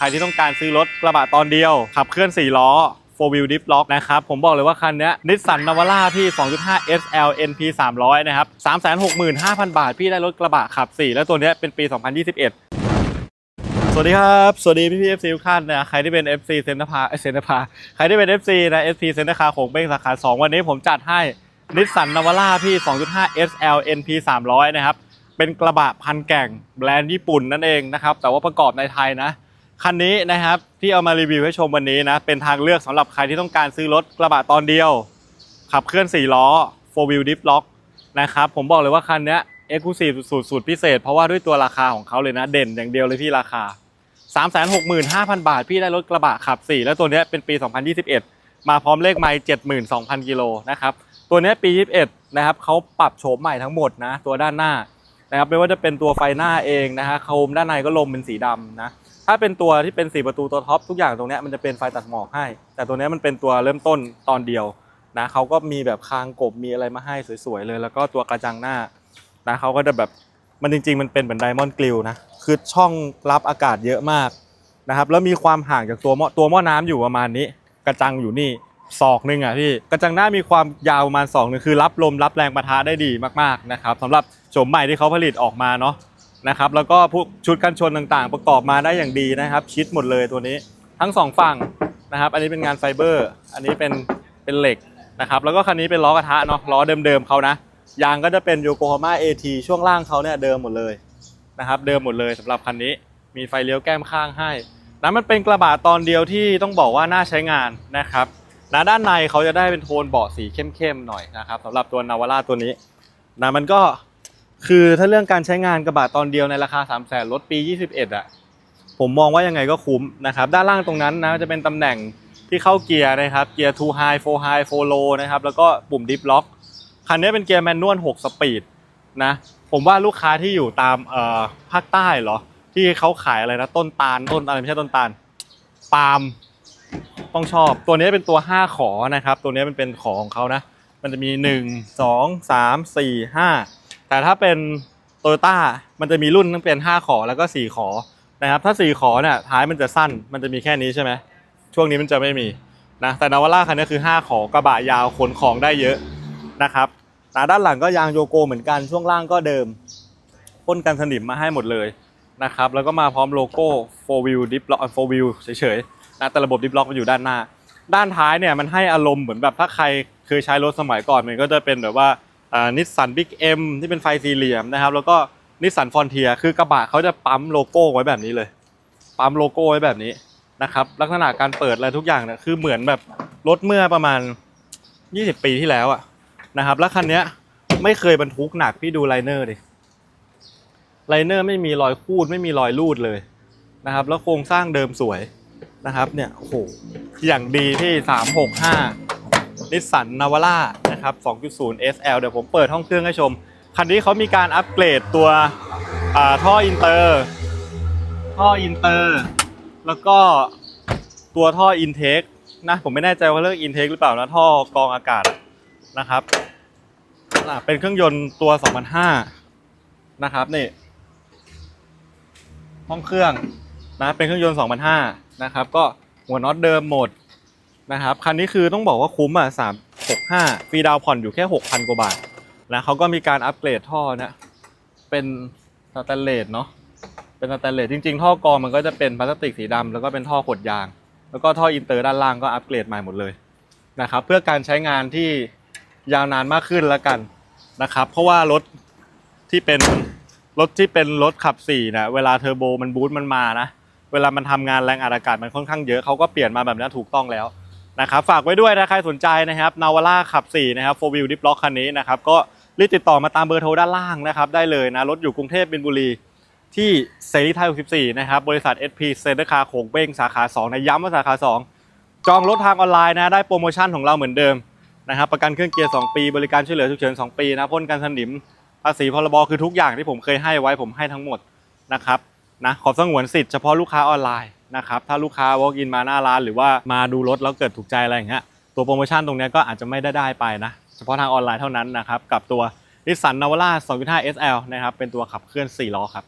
ใครที่ต้องการซื้อรถกระบะตอนเดียว ขับเคลื่อน 4 ล้อ 4 wheel dip lock นะครับ ผมบอกเลยว่าคันนี้นิสสันนาวาร่าพี่ 2.5 SL NP 300 นะครับ 365,000 บาท พี่ได้รถกระบะขับ 4 แล้วตัวนี้เป็นปี 2021สวัสดีครับ สวัสดีพี่พี่ FC ทุกท่านนะใครที่เป็น FC เซนต์พาเซนต์พาใครที่เป็น FC นะ FC เซนต์คาของเบ้งสาขา 2 วันนี้ผมจัดให้นิสสันนาวาร่าพี่ 2.5 SL NP 300 นะครับ เป็นกระบะพันแก่งแบรนด์ญี่ปุ่นนั่นเองนะครับ แต่ว่าประกอบในไทยนะ คันนี้นะครับที่เอามารีวิวให้ชมวันนี้นะเป็นทางเลือกสำหรับใครที่ต้องการซื้อรถกระบะตอนเดียว ขับเคลื่อน 4 ล้อ 4 wheel dip lock นะครับผมบอกเลยว่าคันนี้ exclusive สุดสุดพิเศษ เพราะว่าด้วยตัวราคาของเขาเลยนะเด่นอย่างเดียวเลยพี่ราคา 365,000 บาท พี่ได้รถกระบะขับ 4 แล้วตัวนี้เป็นปี 2021 มาพร้อมเลขไมล์72,000 กิโลนะครับตัวนี้ยปี 21 นะครับเขาปรับโฉมใหม่ทั้งหมดนะตัวด้านหน้านะครับไม่ว่าจะเป็นตัวไฟหน้าเองนะฮะโคมด้านในก็ลมเป็นสีดำนะ ถ้าเป็นตัวที่เป็น 4 ประตูตัวท็อปทุกอย่างตรงนี้มันจะเป็นไฟตัดหมอกให้ แต่ตัวนี้มันเป็นตัวเริ่มต้นตอนเดียวนะเขาก็มีแบบคางกบมีอะไรมาให้สวยๆเลย แล้วก็ตัวกระจังหน้านะเขาก็จะแบบมันจริง ๆ มันเป็นเหมือนไดมอนด์กลิวนะคือช่องรับอากาศเยอะมากนะครับแล้วมีความห่างจากตัวหม้อตัวหม้อน้ำอยู่ประมาณนี้ กระจังอยู่นี่ศอกนึงอะพี่กระจังหน้ามีความยาวประมาณศอกนึงคือรับลมรับแรงปะทะได้ดีมากๆนะครับสำหรับโฉมใหม่ที่เขาผลิตออกมาเนาะ นะครับแล้วก็พวกชุดกันชนต่างๆ ประกอบมาได้อย่างดีนะครับ ชิดหมดเลยตัวนี้ทั้งสองฝั่งนะครับ อันนี้เป็นงานไฟเบอร์ อันนี้เป็นเป็นเหล็กนะครับ แล้วก็คันนี้เป็นล้อกระทะเนาะล้อเดิมๆเขานะยางก็จะเป็นโยโกฮาม่าเอทีช่วงล่างเขาเนี่ยเดิมหมดเลยนะครับ เดิมหมดเลยสำหรับคันนี้มีไฟเลี้ยวแก้มข้างให้นะมันเป็นกระบะตอนเดียวที่ต้องบอกว่าน่าใช้งานนะครับนะด้านในเขาจะได้เป็นโทนเบาะสีเข้มๆหน่อยนะครับสำหรับตัวนาวาร่าตัวนี้นะมันก็ คือถ้าเรื่องการใช้งานกระบะตอนเดียวในราคา 3 0 0แสนรถปี 21 อะ ผมมองว่ายังไงก็คุ้มนะครับ ด้านล่างตรงนั้นนะจะเป็นตำแหน่งที่เข้าเกียร์นะครับ เกียร์2 high 4 high 4 low นะครับ แล้วก็ปุ่ม dip lock คันนี้เป็นเกียร์แมนนวล 6 สปีดนะ ผมว่าลูกค้าที่อยู่ตามเอ่อภาคใต้เหรอ ที่เขาขายอะไรนะ ต้นตาล ต้นอะไรไม่ใช่ต้นตาล ปาล์ม ต้องชอบ ตัวนี้เป็นตัว 5 ขอนะครับ ตัวนี้มันเป็นขอของเขานะ มันจะมี 1 2 3 4 5 แต่ถ้าเป็นโตโยต้ามันจะมีรุ่นตั้งเป็น 5 ขอแล้วก็ 4 ขอนะครับถ้า 4 ขอเนี่ยท้ายมันจะสั้นมันจะมีแค่นี้ใช่ไหมช่วงนี้มันจะไม่มีนะแต่นาวาร่าคันนี้คือ 5 ขอกระบะยาวขนของได้เยอะนะครับนะด้านหลังก็ยางโยโกเหมือนกันช่วงล่างก็เดิมพ่นกันสนิมมาให้หมดเลยนะครับแล้วก็มาพร้อมโลโก้4 wheel dip lock 4 wheel เฉยๆนะแต่ระบบ dip lock มันอยู่ด้านหน้า ด้านท้ายเนี่ยมันให้อารมณ์เหมือนแบบถ้าใครเคยใช้รถสมัยก่อนมันก็จะเป็นแบบว่า นิสสันบิ๊กเอ็มที่เป็นไฟสี่เหลี่ยมนะครับ แล้วก็นิสสันฟอนเทียคือกระบะเขาจะปั๊มโลโก้ไว้แบบนี้เลย ปั๊มโลโก้ไว้แบบนี้นะครับ ลักษณะการเปิดอะไรทุกอย่างเนี่ยคือเหมือนแบบรถเมื่อประมาณ 20 ปีที่แล้วอะนะครับ แล้วคันเนี้ยไม่เคยบรรทุกหนักพี่ดูไลเนอร์ดิไลเนอร์ไม่มีรอยคูดไม่มีรอยรูดเลยนะครับ แล้วโครงสร้างเดิมสวยนะครับ เนี่ยโอ้โหอย่างดีที่ 365 นิสสันนาวาร่านะครับ 2.0 SL เดี๋ยวผมเปิดห้องเครื่องให้ชม คันนี้เขามีการอัปเกรดตัวท่ออินเตอร์ ท่ออินเตอร์ แล้วก็ตัวท่ออินเทคนะผมไม่แน่ใจว่าเรียกอินเทคหรือเปล่านะท่อกรองอากาศนะครับเป็นเครื่องยนต์ตัว 2005 นะครับนี่ห้องเครื่องนะเป็นเครื่องยนต์ 2005 นะครับ ก็หัวน็อตเดิมหมด นะครับคันนี้คือต้องบอกว่าคุ้มอะ365ฟรีดาวผ่อนอยู่แค่6,000กว่าบาทนะเขาก็มีการอัปเกรดท่อเนี่ยเป็นสแตนเลสเนาะเป็นสแตนเลสจริง ๆ ท่อกรองมันก็จะเป็นพลาสติกสีดำแล้วก็เป็นท่อขดยาง แล้วก็ท่ออินเตอร์ด้านล่างก็อัปเกรดใหม่หมดเลยนะครับเพื่อการใช้งานที่ยาวนานมากขึ้นแล้วกันนะครับ เพราะว่ารถที่เป็นรถที่เป็นรถขับ4เนี่ยเวลาเทอร์โบมันบูสต์มันมานะเวลามันทำงานแรงอัดอากาศมันค่อนข้างเยอะเขาก็เปลี่ยนมาแบบนี้ถูกต้องแล้ว นะครับฝากไว้ด้วยนะใครสนใจนะครับนาวาร่าขับ4นะครับ4 wheel dip lock คันนี้นะครับก็รีบติดต่อมาตามเบอร์โทรด้านล่างนะครับได้เลยนะรถอยู่กรุงเทพบินบุรีที่เซรีไทย64นะครับบริษัท SP c e n t e r Car โขงเบ้งสาขา2นะย้ำว่าสาขา 2 จองรถทางออนไลน์นะได้โปรโมชั่นของเราเหมือนเดิมนะครับประกันเครื่องเกียร์ 2 ปี บริการช่วยเหลือฉุกเฉิน 2 ปีนะพ่นกันสนิมภาษีพรบคือทุกอย่างที่ผมเคยให้ไว้ผมให้ทั้งหมดนะครับนะขอสงวนสิทธิ์เฉพาะลูกค้าออนไลน์ นะครับถ้าลูกค้า walk in มาหน้าร้าน หรือว่ามาดูรถแล้วเกิดถูกใจอะไรอย่างเงี้ยตัวโปรโมชั่นตรงนี้ก็อาจจะไม่ได้ได้ไปนะเฉพาะทางออนไลน์เท่านั้นนะครับกับตัว Nissan Navara 2.5 SL นะครับเป็นตัวขับเคลื่อน 4 ล้อครับ